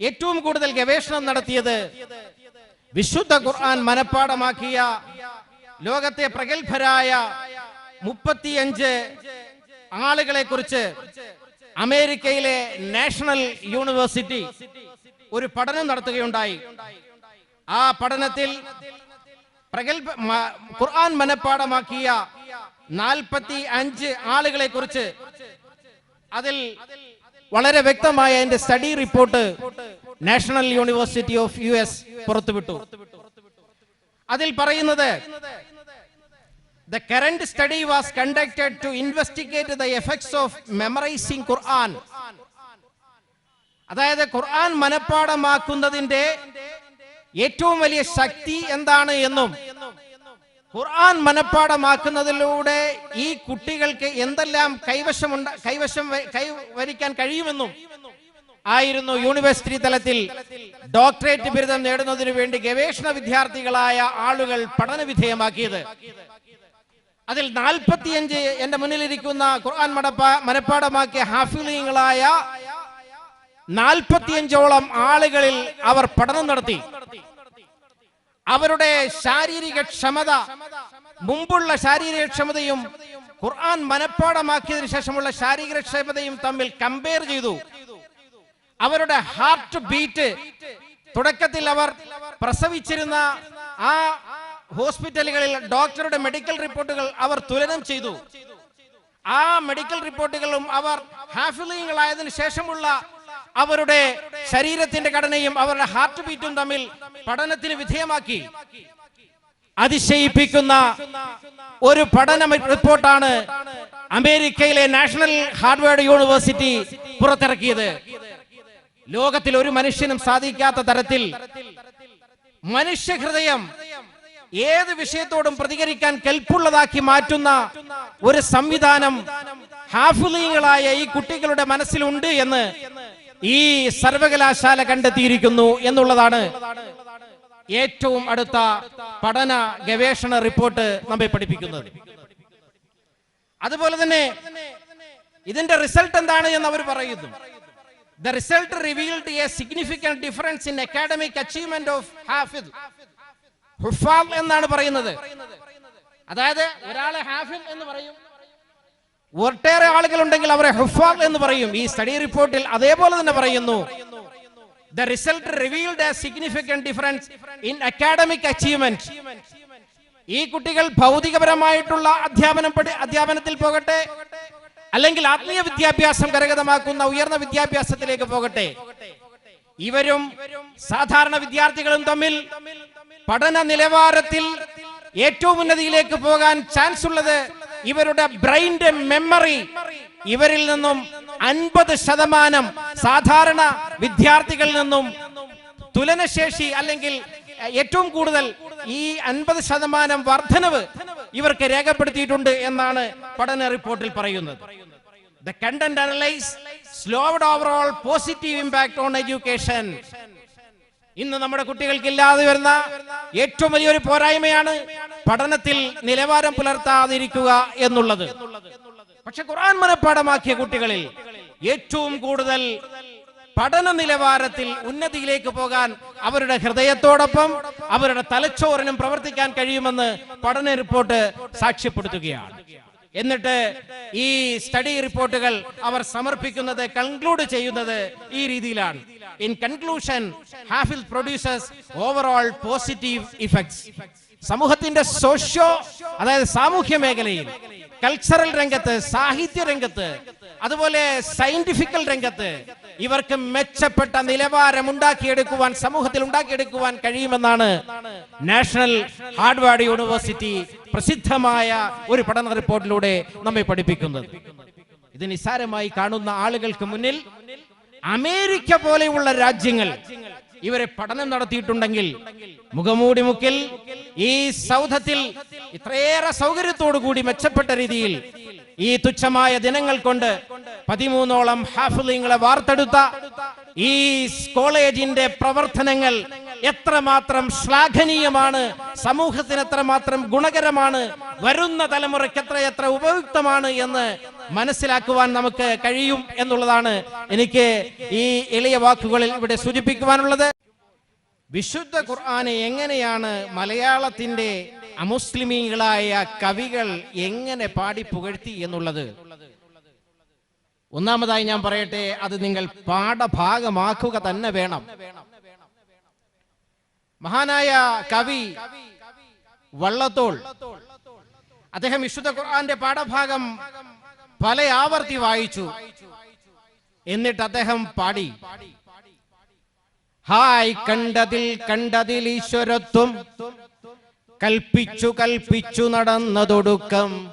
ഏറ്റവും കൂടുതൽ ഗവേഷണം നടത്തിയത് വിശുദ്ധ ഖുർആൻ മനഃപ്പാടമാക്കിയ ലോകത്തെ പ്രഗത്ഭരായ മുപ്പത്തിയഞ്ച് ആളുകളെ കുറിച്ച് അമേരിക്കയിലെ നാഷണൽ യൂണിവേഴ്സിറ്റി ഒരു പഠനം നടത്തുകയുണ്ടായി. ആ പഠനത്തിൽ പ്രഗത്ഭ ഖുർആൻ മനഃപ്പാടമാക്കിയ നാൽപ്പത്തി അഞ്ച് ആളുകളെ കുറിച്ച് അതിൽ വളരെ വ്യക്തമായ എന്റെ study report National University of U S പുറത്തുവിട്ടു. അതിൽ പറയുന്നത് the current study was conducted to investigate the effects of memorising Quran അതായത് ഖുർആൻ മനഃപ്പാടമാക്കുന്നതിന്റെ ഏറ്റവും വലിയ ശക്തി എന്താണ് എന്നും ഖുർആൻ മനഃപ്പാടമാക്കുന്നതിലൂടെ ഈ കുട്ടികൾക്ക് എന്തെല്ലാം കൈവശമുണ്ട കൈവശം കൈവരിക്കാൻ കഴിയുമെന്നും ആയിരുന്നു യൂണിവേഴ്സിറ്റി തലത്തിൽ ഡോക്ടറേറ്റ് ബിരുദം നേടുന്നതിനു വേണ്ടി ഗവേഷണ വിദ്യാർത്ഥികളായ ആളുകൾ പഠന വിധേയമാക്കിയത്. അതിൽ നാൽപ്പത്തിയഞ്ച് എന്റെ മുന്നിലിരിക്കുന്ന ഖുർആൻ മടപ്പാ മനഃപ്പാടമാക്കിയ ഹാഫിലിങ്ങളായ നാൽപ്പത്തിയഞ്ചോളം ആളുകളിൽ അവർ പഠനം നടത്തി. അവരുടെ ശാരീരിക ക്ഷമത മുമ്പുള്ള ശാരീരിക ക്ഷമതയും ഖുർആൻ മനഃപ്പാടമാക്കിയതിനു ശേഷമുള്ള ശാരീരിക ക്ഷമതയും തമ്മിൽ കമ്പയർ ചെയ്തു. അവരുടെ ഹാർട്ട് ബീറ്റ് തുടക്കത്തിൽ അവർ പ്രസവിച്ചിരുന്ന ആ ഹോസ്പിറ്റലുകളിൽ ഡോക്ടറുടെ മെഡിക്കൽ റിപ്പോർട്ടുകൾ അവർ തുലനം ചെയ്തു. ആ മെഡിക്കൽ റിപ്പോർട്ടുകളും അവർ ഹാഫിലിങ്ങളായതിനു ശേഷമുള്ള അവരുടെ ശരീരത്തിന്റെ ഘടനയും അവരുടെ ഹാർട്ട് ബീറ്റും തമ്മിൽ പഠനത്തിന് വിധേയമാക്കി. അതിശയിപ്പിക്കുന്ന ഒരു പഠന റിപ്പോർട്ടാണ് അമേരിക്കയിലെ നാഷണൽ ഹാർഡ്വേർഡ് യൂണിവേഴ്സിറ്റി പുറത്തിറക്കിയത്. ലോകത്തിൽ ഒരു മനുഷ്യനും സാധിക്കാത്ത തരത്തിൽ മനുഷ്യ ഹൃദയം ഏത് വിഷയത്തോടും പ്രതികരിക്കാൻ കെൽപ്പുള്ളതാക്കി മാറ്റുന്ന ഒരു സംവിധാനം ഹാഫുലീങ്ങളായ ഈ കുട്ടികളുടെ മനസ്സിലുണ്ട് എന്ന് ഈ സർവകലാശാല കണ്ടെത്തിയിരിക്കുന്നു എന്നുള്ളതാണ് ഏറ്റവും അടുത്ത പഠന ഗവേഷണ റിപ്പോർട്ട് നമ്മെ പഠിപ്പിക്കുന്നത്. അതുപോലെ തന്നെ ഇതിന്റെ റിസൾട്ട് എന്താണ് എന്ന് അവർ പറയുന്നു. The result revealed a significant difference in academic achievement of ഹാഫിദ് ഹുഫാം എന്നാണ് പറയുന്നത്. അതായത് ഒരാളെ ഹാഫിൽ എന്ന് പറയും. ഒട്ടേറെ ആളുകൾ ഉണ്ടെങ്കിൽ അവരെ ഹുഫാം എന്ന് പറയും. ഈ സ്റ്റഡി റിപ്പോർട്ടിൽ അതേപോലെ തന്നെ പറയുന്നു. The result revealed a significant difference in academic achievement. ഈ കുട്ടികൾ ഭൗതികപരമായിട്ടുള്ള അധ്യാപനം അധ്യാപനത്തിൽ പോകട്ടെ അല്ലെങ്കിൽ ആത്മീയ വിദ്യാഭ്യാസം കരഗതമാക്കുന്ന ഉയർന്ന വിദ്യാഭ്യാസത്തിലേക്ക് പോകട്ടെ ഇവരും സാധാരണ വിദ്യാർത്ഥികളും തമ്മിൽ പഠന നിലവാരത്തിൽ ഏറ്റവും ഉന്നതിയിലേക്ക് പോകാൻ ചാൻസ് ഉള്ളത് ഇവരുടെ ബ്രെയിന്റെ മെമ്മറി ഇവരിൽ നിന്നും അൻപത് ശതമാനം സാധാരണ വിദ്യാർത്ഥികളിൽ നിന്നും തുലനശേഷി അല്ലെങ്കിൽ ഏറ്റവും കൂടുതൽ ഈ അൻപത് ശതമാനം വർധനവ് ഇവർക്ക് രേഖപ്പെടുത്തിയിട്ടുണ്ട് എന്നാണ് പഠന റിപ്പോർട്ടിൽ പറയുന്നത്. The content analysis showed overall positive impact on education ഇന്ന് നമ്മുടെ കുട്ടികൾക്ക് ഇല്ലാതെ വരുന്ന ഏറ്റവും വലിയൊരു പോരായ്മയാണ് പഠനത്തിൽ നിലവാരം പുലർത്താതിരിക്കുക എന്നുള്ളത്. പക്ഷെ ഖുർആൻ മനഃപ്പാഠമാക്കിയ കുട്ടികളിൽ ഏറ്റവും കൂടുതൽ പഠന നിലവാരത്തിൽ ഉന്നതിയിലേക്ക് പോകാൻ അവരുടെ ഹൃദയത്തോടൊപ്പം അവരുടെ തലച്ചോറിനും പ്രവർത്തിക്കാൻ കഴിയുമെന്ന് പഠന റിപ്പോർട്ട് സാക്ഷ്യപ്പെടുത്തുകയാണ്. എന്നിട്ട് ഈ സ്റ്റഡി റിപ്പോർട്ടുകൾ അവർ സമർപ്പിക്കുന്നത് കൺക്ലൂഡ് ചെയ്യുന്നത് ഈ രീതിയിലാണ്. ഇൻ കൺക്ലൂഷൻ ഹാഫിൽ പ്രൊഡ്യൂസേഴ്സ് ഓവറോൾ പോസിറ്റീവ് ഇഫക്ട്സ് സമൂഹത്തിന്റെ സോഷ്യോ അതായത് സാമൂഹ്യ മേഖലയിൽ കൾച്ചറൽ രംഗത്ത് സാഹിത്യ രംഗത്ത് അതുപോലെ സയന്റിഫിക്കൽ രംഗത്ത് ഇവർക്ക് മെച്ചപ്പെട്ട നിലവാരം ഉണ്ടാക്കിയെടുക്കുവാൻ സമൂഹത്തിൽ ഉണ്ടാക്കിയെടുക്കുവാൻ കഴിയുമെന്നാണ് നാഷണൽ ഹാർഡ്വാർഡ് യൂണിവേഴ്സിറ്റി പ്രസിദ്ധമായ ഒരു പഠന റിപ്പോർട്ടിലൂടെ നമ്മെ പഠിപ്പിക്കുന്നത്. ഇത് നിസ്സാരമായി കാണുന്ന ആളുകൾക്ക് മുന്നിൽ അമേരിക്ക പോലെയുള്ള രാജ്യങ്ങൾ ഇവരെ പഠനം നടത്തിയിട്ടുണ്ടെങ്കിൽ മുഖമൂടി മുക്കിൽ ഈ സൗധത്തിൽ ഇത്രയേറെ സൗകര്യത്തോടു കൂടി മെച്ചപ്പെട്ട രീതിയിൽ ഈ തുച്ഛമായ ദിനങ്ങൾ കൊണ്ട് പതിമൂന്നോളം ഹാഫിലിങ്ങളെ വാർത്തെടുത്ത ഈ കോളേജിന്റെ പ്രവർത്തനങ്ങൾ എത്രമാത്രം ശ്ലാഘനീയമാണ് സമൂഹത്തിന് എത്രമാത്രം ഗുണകരമാണ് വരുന്ന തലമുറയ്ക്ക് എത്രയെത്ര ഉപയുക്തമാണ് എന്ന് മനസ്സിലാക്കുവാൻ നമുക്ക് കഴിയും എന്നുള്ളതാണ് എനിക്ക് ഈ എളിയ വാക്കുകളിൽ ഇവിടെ സൂചിപ്പിക്കുവാനുള്ളത്. വിശുദ്ധ ഖുർആാനെ എങ്ങനെയാണ് മലയാളത്തിന്റെ അമുസ്ലിമീകളായ കവികൾ എങ്ങനെ പാടി പുകഴ്ത്തി എന്നുള്ളത്? ഒന്നാമതായി ഞാൻ പറയട്ടെ അത് നിങ്ങൾ പാഠഭാഗമാക്കുക തന്നെ വേണം. മഹാനായ കവി വള്ളത്തോൾ അദ്ദേഹം വിശുദ്ധ ഖുർആന്റെ പാഠഭാഗം പല ആവർത്തി വായിച്ചു. എന്നിട്ട് അദ്ദേഹം പാടി. ഹായ് കണ്ടതിൽ കണ്ടതിൽ ഈശ്വരത്വം. കൽപ്പിച്ചു കൽപ്പിച്ചു നടന്നതൊടുക്കം.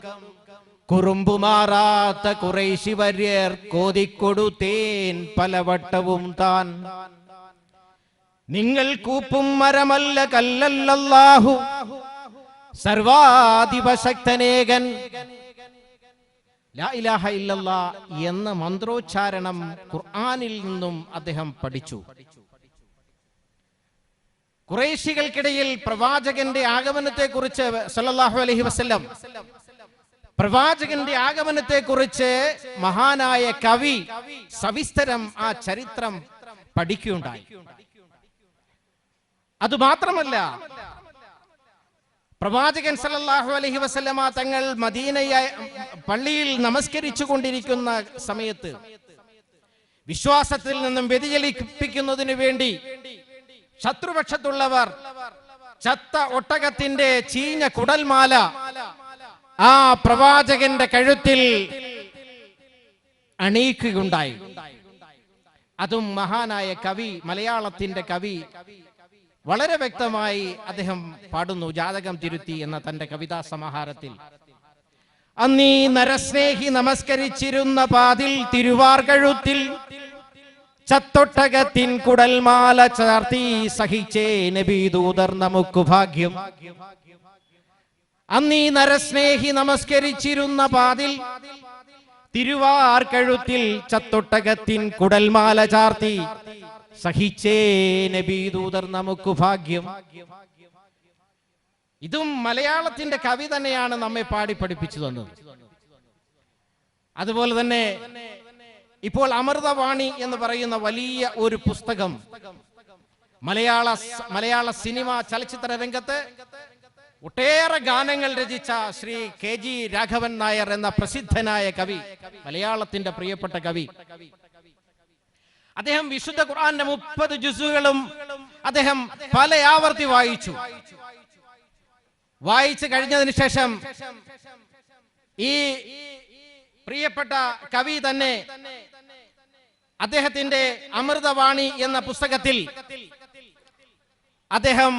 കുറുമ്പുമാറാത്ത കുറേശി വര്യർ കോതിക്കൊടുത്തേൻ പലവട്ടവും താൻ. നിങ്ങൾ കൂപ്പും മരമല്ല കല്ലല്ലാഹു സർവാധിപശക്തനേകൻ. ലാ ഇലാഹ ഇല്ലല്ലാ എന്ന മന്ത്രോച്ചാരണം ഖുർആാനിൽ നിന്നും അദ്ദേഹം പഠിച്ചു. കുറേശികൾക്കിടയിൽ പ്രവാചകന്റെ ആഗമനത്തെ കുറിച്ച് സല്ലല്ലാഹു അലൈഹി വസല്ലം പ്രവാചകന്റെ ആഗമനത്തെ കുറിച്ച് മഹാനായ കവി സവിസ്തരം ആ ചരിത്രം പഠിക്കുകയുണ്ടായി. അതുമാത്രമല്ല പ്രവാചകൻ സല്ലല്ലാഹു അലഹി വസ്ലമ തങ്ങൾ മദീനയ പള്ളിയിൽ നമസ്കരിച്ചു കൊണ്ടിരിക്കുന്ന സമയത്ത് വിശ്വാസത്തിൽ നിന്നും വ്യതിചലിപ്പിക്കുന്നതിന് വേണ്ടി ശത്രുപക്ഷത്തുള്ളവർ ചത്ത ഒട്ടകത്തിന്റെ ചീഞ്ഞ കുടൽമാല ആ പ്രവാചകന്റെ കഴുത്തിൽ അണീക്കുകയുണ്ടായി അതും മഹാനായ കവി മലയാളത്തിന്റെ കവി വളരെ വ്യക്തമായി അദ്ദേഹം പാടുന്നു ജാതകം തിരുത്തി എന്ന തന്റെ കവിതാ സമാഹാരത്തിൽ. അന്നീ നരസ്നേഹി നമസ്കരിച്ചിരുന്ന പാതിൽ തിരുവാർ കഴുത്തിൽ ചത്തൊട്ടകത്തിൻ കുടൽമാല ചാർത്തി സഹിച്ചേ നബീദൂതർ നമുക്ക് ഭാഗ്യം. അന്നീ നരസ്നേഹി നമസ്കരിച്ചിരുന്ന പാതിൽ തിരുവാർ കഴുത്തിൽ ചത്തൊട്ടകത്തിൻ കുടൽമാല ചാർത്തി സഹിച്ചേ നബീദൂതർ നമുക്ക് ഭാഗ്യം. ഇതും മലയാളത്തിന്റെ കവി തന്നെയാണ് നമ്മെ പാടി പഠിപ്പിച്ചു തന്നത്. അതുപോലെ തന്നെ ഇപ്പോൾ അമൃതവാണി എന്ന് പറയുന്ന വലിയ ഒരു പുസ്തകം മലയാള മലയാള സിനിമ ചലച്ചിത്ര രംഗത്ത് ഒട്ടേറെ ഗാനങ്ങൾ രചിച്ച ശ്രീ കെ ജി രാഘവൻ നായർ എന്ന പ്രസിദ്ധനായ കവി മലയാളത്തിന്റെ പ്രിയപ്പെട്ട കവി. അദ്ദേഹം വിശുദ്ധ ഖുർആന്റെ മുപ്പത് ജുസുകളും അദ്ദേഹം പല ആവർത്തി വായിച്ചു. വായിച്ചു കഴിഞ്ഞതിന് ശേഷം ഈ പ്രിയപ്പെട്ട കവി തന്നെ അദ്ദേഹത്തിന്റെ അമൃതവാണി എന്ന പുസ്തകത്തിൽ അദ്ദേഹം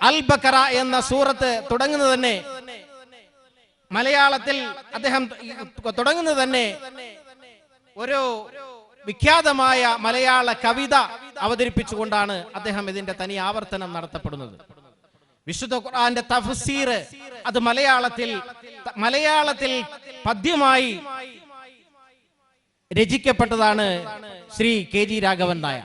അൽബക്കറ എന്ന സൂറത്ത് തുടങ്ങുന്നത് തന്നെ മലയാളത്തിൽ അദ്ദേഹം തുടങ്ങുന്നത് തന്നെ ഒരു വിഖ്യാതമായ മലയാള കവിത അവതരിപ്പിച്ചുകൊണ്ടാണ് അദ്ദേഹം ഇതിന്റെ തനി ആവർത്തനം നടത്തപ്പെടുന്നത്. വിശുദ്ധ ഖുർആന്റെ തഫ്സീർ അത് മലയാളത്തിൽ മലയാളത്തിൽ പദ്യമായി രചിക്കപ്പെട്ടതാണ് ശ്രീ കെ ജി രാഘവൻ നായർ.